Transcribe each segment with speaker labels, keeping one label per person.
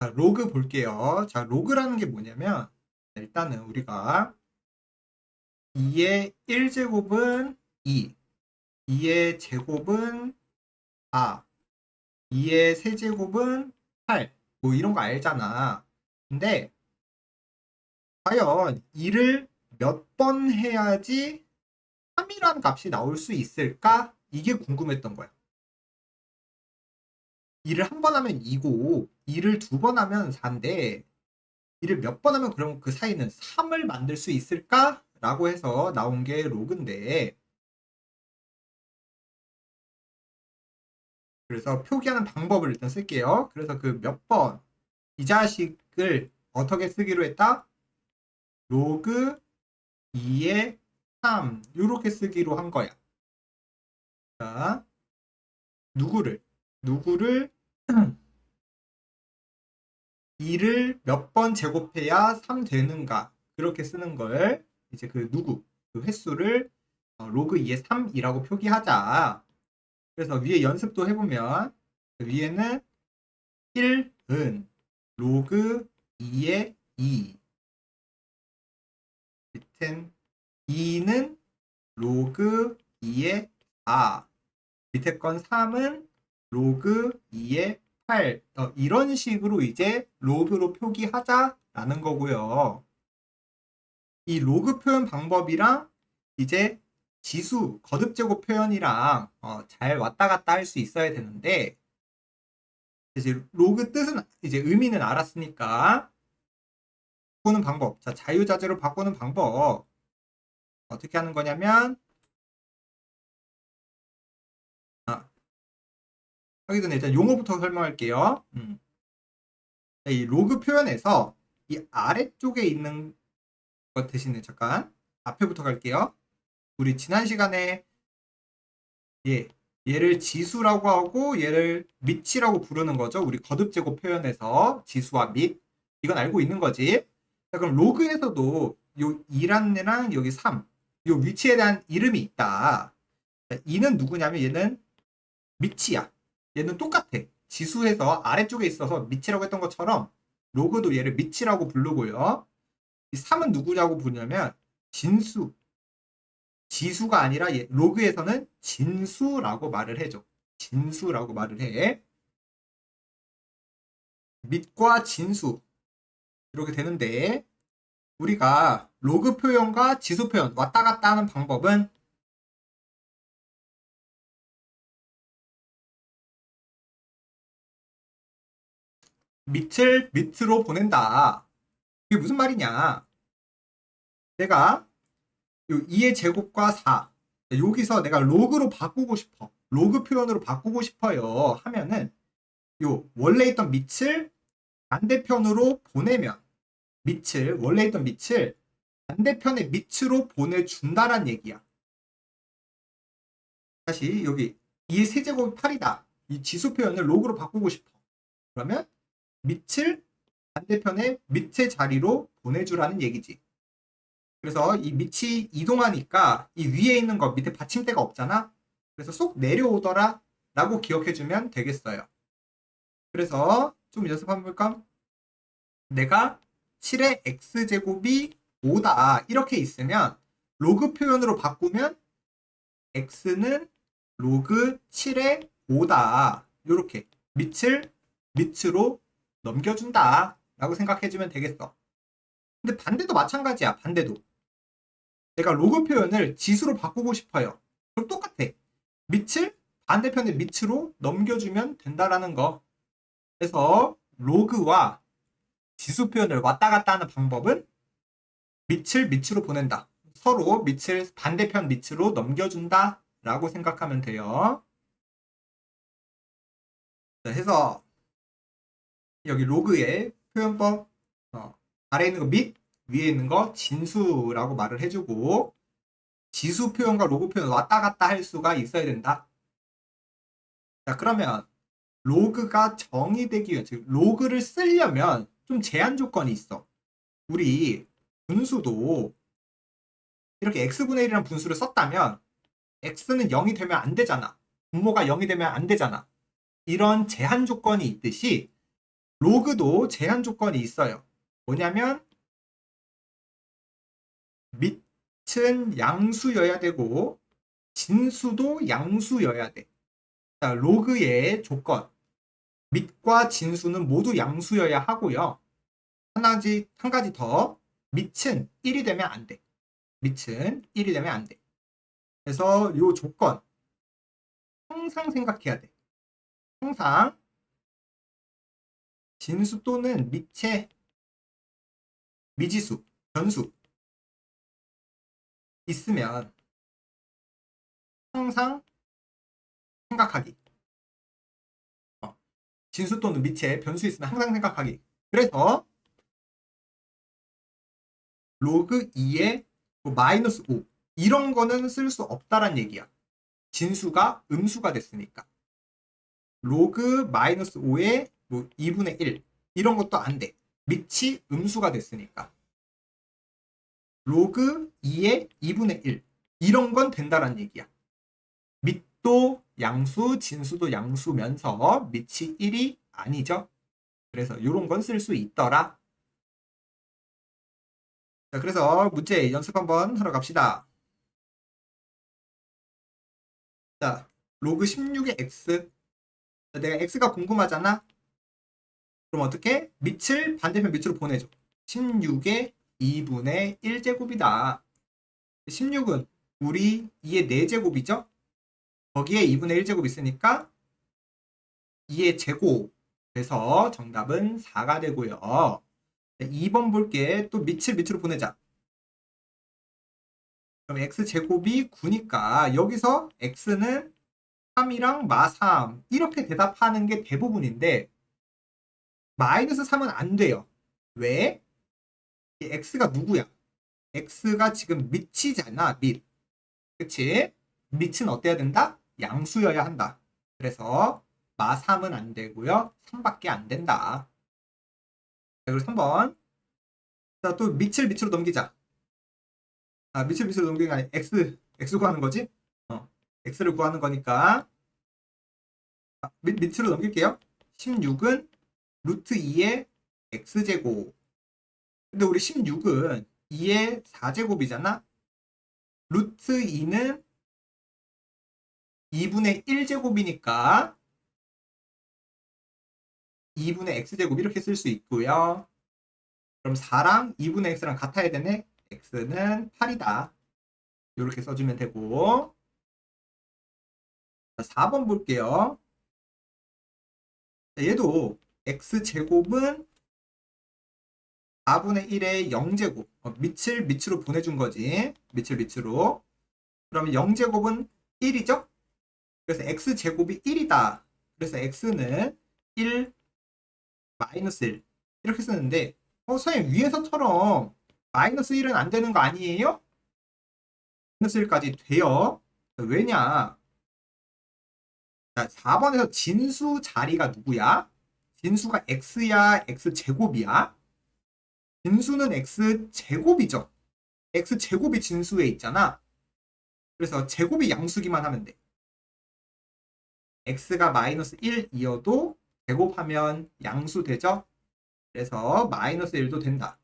Speaker 1: 자, 로그 볼게요. 자, 로그라는 게 뭐냐면 일단은 우리가 2의 1제곱은 2, 2의 제곱은 4, 2의 세제곱은 8, 뭐 이런 거 알잖아. 근데 과연 2를 몇 번 해야지 3이라는 값이 나올 수 있을까? 이게 궁금했던 거야. 2를 한번 하면 2고 2를 두번 하면 4인데 2를 몇번 하면 그럼 그 사이는 3을 만들 수 있을까? 라고 해서 나온 게 로그인데 그래서 표기하는 방법을 일단 쓸게요. 그래서 그 몇 번 이 자식을 어떻게 쓰기로 했다? 로그 2의 3 이렇게 쓰기로 한 거야. 자, 누구를 누구를 2를 몇 번 제곱해야 3 되는가? 그렇게 쓰는 걸 이제 그 누구 그 횟수를 어, 로그 2의 3이라고 표기하자. 그래서 위에 연습도 해보면 위에는 1은 로그 2의 2 밑엔 2는 로그 2의 4 밑에 건 3은 로그 2의 8 어, 이런 식으로 이제 로그로 표기하자라는 거고요. 이 로그 표현 방법이랑 이제 지수 거듭 제곱 표현이랑 어, 잘 왔다 갔다 할 수 있어야 되는데 이제 로그 뜻은 이제 의미는 알았으니까 바꾸는 방법. 자 자유자재로 바꾸는 방법. 어떻게 하는 거냐면 하기 전에 일단 용어부터 설명할게요. 음. 이 로그 표현에서 이 아래쪽에 있는 것 대신에 잠깐 앞에부터 갈게요. 우리 지난 시간에 예, 얘를 지수라고 하고 얘를 밑이라고 부르는 거죠. 우리 거듭 제곱 표현에서 지수와 밑 이건 알고 있는 거지. 자, 그럼 로그에서도 요 2라는 애랑 여기 3, 요 위치에 대한 이름이 있다. 자, 2는 누구냐면 얘는 밑이야. 얘는 똑같아. 지수에서 아래쪽에 있어서 밑이라고 했던 것처럼 로그도 얘를 밑이라고 부르고요. 이 3은 누구냐고 부르냐면 진수. 지수가 아니라 얘, 로그에서는 진수라고 말을 해줘. 진수라고 말을 해. 밑과 진수. 이렇게 되는데 우리가 로그 표현과 지수 표현 왔다 갔다 하는 방법은 밑을 밑으로 보낸다. 이게 무슨 말이냐? 내가 요 2의 제곱과 4 여기서 내가 로그로 바꾸고 싶어. 로그 표현으로 바꾸고 싶어요. 하면은 요 원래 있던 밑을 반대편으로 보내면 밑을 원래 있던 밑을 반대편의 밑으로 보내준다란 얘기야. 다시 여기 2의 세제곱이 8이다. 이 지수 표현을 로그로 바꾸고 싶어. 그러면 밑을 반대편의 밑의 자리로 보내주라는 얘기지. 그래서 이 밑이 이동하니까 이 위에 있는 거 밑에 받침대가 없잖아. 그래서 쏙 내려오더라 라고 기억해주면 되겠어요. 그래서 좀 연습 한번 볼까? 내가 7의 x제곱이 5다 이렇게 있으면 로그 표현으로 바꾸면 x는 로그 7의 5다 이렇게 밑을 밑으로 넘겨준다 라고 생각해주면 되겠어. 근데 반대도 마찬가지야 반대도 내가 로그 표현을 지수로 바꾸고 싶어요. 그럼 똑같아. 밑을 반대편의 밑으로 넘겨주면 된다라는 거. 그래서 로그와 지수 표현을 왔다 갔다 하는 방법은 밑을 밑으로 보낸다. 서로 밑을 반대편 밑으로 넘겨준다. 라고 생각하면 돼요. 자, 해서 여기 로그의 표현법 어, 아래 있는 거 밑, 위에 있는 거 진수라고 말을 해주고 지수 표현과 로그 표현 왔다 갔다 할 수가 있어야 된다. 자 그러면 로그가 정의되기 위해 즉 로그를 쓰려면 좀 제한 조건이 있어. 우리 분수도 이렇게 x분의 1이라는 분수를 썼다면 x는 0이 되면 안 되잖아. 분모가 0이 되면 안 되잖아. 이런 제한 조건이 있듯이 로그도 제한 조건이 있어요. 뭐냐면 밑은 양수여야 되고 진수도 양수여야 돼. 자, 로그의 조건. 밑과 진수는 모두 양수여야 하고요. 하나지, 한 가지 더. 밑은 1이 되면 안 돼. 밑은 1이 되면 안 돼. 그래서 요 조건. 항상 생각해야 돼. 항상 진수 또는 밑의 미지수, 변수 있으면 항상 생각하기. 어, 진수 또는 밑에 변수 있으면 항상 생각하기. 그래서 로그 2에 마이너스 5 이런 거는 쓸 수 없다란 얘기야. 진수가 음수가 됐으니까. 로그 마이너스 5에 뭐 2분의 1 이런 것도 안 돼. 밑이 음수가 됐으니까. 로그 2의 2분의 1 이런 건 된다란 얘기야. 밑도 양수, 진수도 양수면서 밑이 1이 아니죠. 그래서 이런 건 쓸 수 있더라. 자, 그래서 문제 연습 한번 하러 갑시다. 자, 로그 16의 x. 자, 내가 x가 궁금하잖아? 그럼 어떻게? 밑을 반대편 밑으로 보내줘. 16의 2분의 1제곱이다. 16은 우리 2의 4제곱이죠? 거기에 2분의 1제곱 있으니까 2의 제곱. 그래서 정답은 4가 되고요. 2번 볼게. 또 밑을 밑으로 보내자. 그럼 x제곱이 9니까 여기서 x는 3이랑 마 3 이렇게 대답하는 게 대부분인데 마이너스 3은 안 돼요. 왜? 이 x가 누구야? x가 지금 밑이잖아, 밑. 그치? 밑은 어때야 된다? 양수여야 한다. 그래서 마3은 안 되고요. 3밖에 안 된다. 자, 그리고 3번. 자, 또 밑을 밑으로 넘기자. 아, 밑을 밑으로 넘기는 게 아니라 x, x 구하는 거지? 어, x를 구하는 거니까. 아, 밑, 밑으로 넘길게요. 16은 루트 2의 x제곱. 근데 우리 16은 2의 4제곱이잖아? 루트 2는 2분의 1제곱이니까 2분의 x제곱 이렇게 쓸 수 있고요. 그럼 4랑 2분의 x랑 같아야 되네. x는 8이다. 이렇게 써주면 되고 자, 4번 볼게요. 자, 얘도 x제곱은 4분의 1의 0제곱 어, 밑을 밑으로 보내준 거지. 밑을 밑으로 그러면 0제곱은 1이죠? 그래서 x제곱이 1이다. 그래서 x는 1 마이너스 1 이렇게 쓰는데 어, 선생님 위에서처럼 마이너스 1은 안 되는 거 아니에요? 마이너스 1까지 돼요. 왜냐? 자, 4번에서 진수 자리가 누구야? 진수가 x야, x제곱이야? 진수는 x제곱이죠. x제곱이 진수에 있잖아. 그래서 제곱이 양수기만 하면 돼. x가 마이너스 1이어도 제곱하면 양수 되죠? 그래서 마이너스 1도 된다.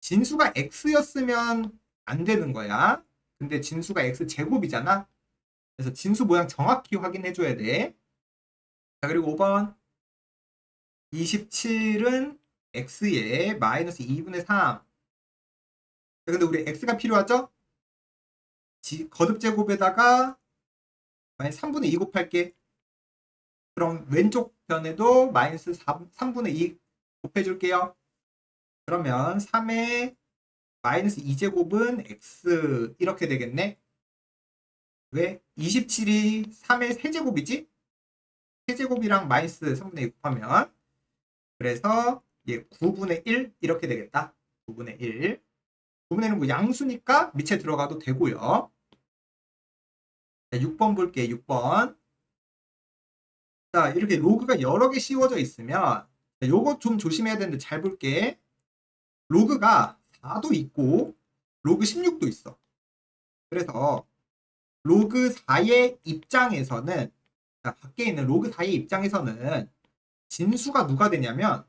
Speaker 1: 진수가 x였으면 안 되는 거야. 근데 진수가 x제곱이잖아. 그래서 진수 모양 정확히 확인해 줘야 돼. 자, 그리고 5번. 27은 x에 마이너스 2분의 3. 자, 근데 우리 x가 필요하죠? 지, 거듭 제곱에다가 3분의 2 곱할게. 그럼 왼쪽 편에도 마이너스 3분의 2 곱해줄게요. 그러면 3의 마이너스 2제곱은 x 이렇게 되겠네. 왜? 27이 3의 세제곱이지? 세제곱이랑 마이너스 3분의 2 곱하면 그래서 얘 9분의 1 이렇게 되겠다. 9분의 1. 9분의 1은 뭐 양수니까 밑에 들어가도 되고요. 자, 6번 볼게. 6번. 자, 이렇게 로그가 여러 개 씌워져 있으면 요거 좀 조심해야 되는데 잘 볼게. 로그가 4도 있고 로그 16도 있어. 그래서 로그 4의 입장에서는 자, 밖에 있는 로그 4의 입장에서는 진수가 누가 되냐면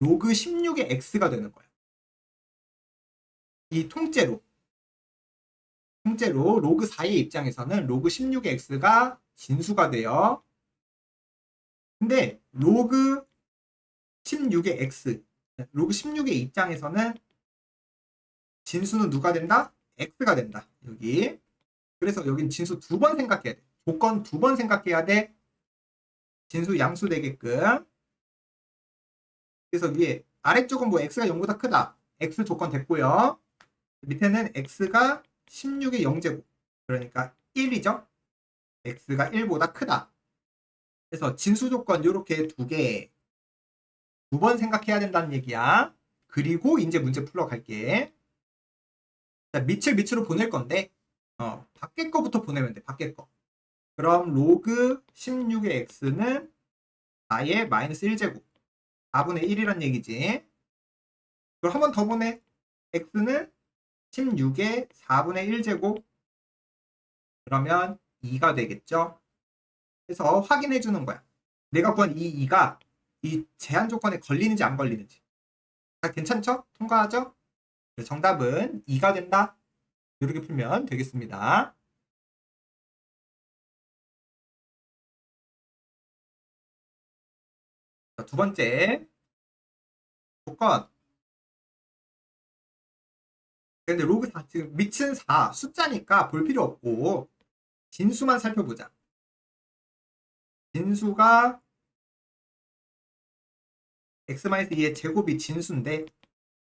Speaker 1: 로그 16의 x가 되는 거야. 이 통째로. 통째로 로그 4의 입장에서는 로그 16의 x가 진수가 돼요. 근데 로그 16의 x, 로그 16의 입장에서는 진수는 누가 된다? x가 된다. 여기. 그래서 여긴 진수 두 번 생각해야 돼. 조건 두 번 생각해야 돼. 진수 양수 되게끔. 그래서 위에 아래쪽은 뭐 x가 0보다 크다. x 조건 됐고요. 밑에는 x가 16의 0제곱. 그러니까 1이죠. x가 1보다 크다. 그래서 진수 조건 이렇게 두 개. 두 번 생각해야 된다는 얘기야. 그리고 이제 문제 풀러 갈게. 자, 밑을 밑으로 보낼 건데, 어, 밖에 거부터 보내면 돼, 밖에 거. 그럼 로그 16의 x는 4의 마이너스 1제곱. 4분의 1이란 얘기지. 그럼 한번 더 보내. x는 16의 4분의 1제곱. 그러면 2가 되겠죠. 그래서 확인해 주는 거야. 내가 구한 이 2가 이 제한 조건에 걸리는지 안 걸리는지. 자, 괜찮죠? 통과하죠? 네, 정답은 2가 된다. 이렇게 풀면 되겠습니다. 자, 두 번째 조건. 근데 로그 4 지금 밑은 4 숫자니까 볼 필요 없고 진수만 살펴보자. 진수가 x-2의 제곱이 진수인데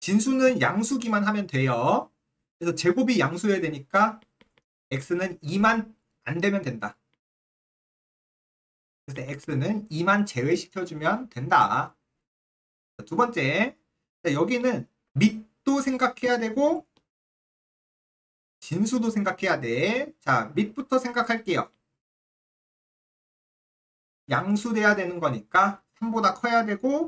Speaker 1: 진수는 양수기만 하면 돼요. 그래서 제곱이 양수여야 되니까 x는 2만 안 되면 된다. 그래서 x는 2만 제외시켜주면 된다. 자, 두 번째, 자, 여기는 밑도 생각해야 되고 진수도 생각해야 돼. 자, 밑부터 생각할게요. 양수 돼야 되는 거니까 3보다 커야 되고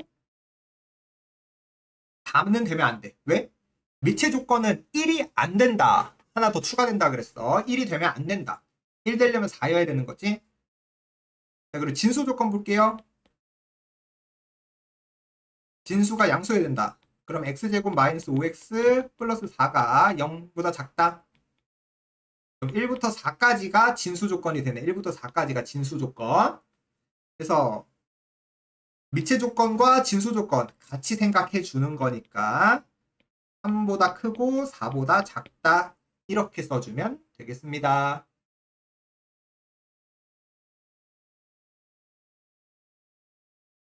Speaker 1: 3는 되면 안 돼. 왜? 밑의 조건은 1이 안 된다. 하나 더 추가된다 그랬어. 1이 되면 안 된다. 1 되려면 4여야 되는 거지. 자, 그리고 진수 조건 볼게요. 진수가 양수여야 된다. 그럼 x제곱 마이너스 5x 플러스 4가 0보다 작다. 그럼 1부터 4까지가 진수 조건이 되네. 1부터 4까지가 진수 조건. 그래서 미체 조건과 진수 조건 같이 생각해 주는 거니까 3보다 크고 4보다 작다 이렇게 써주면 되겠습니다.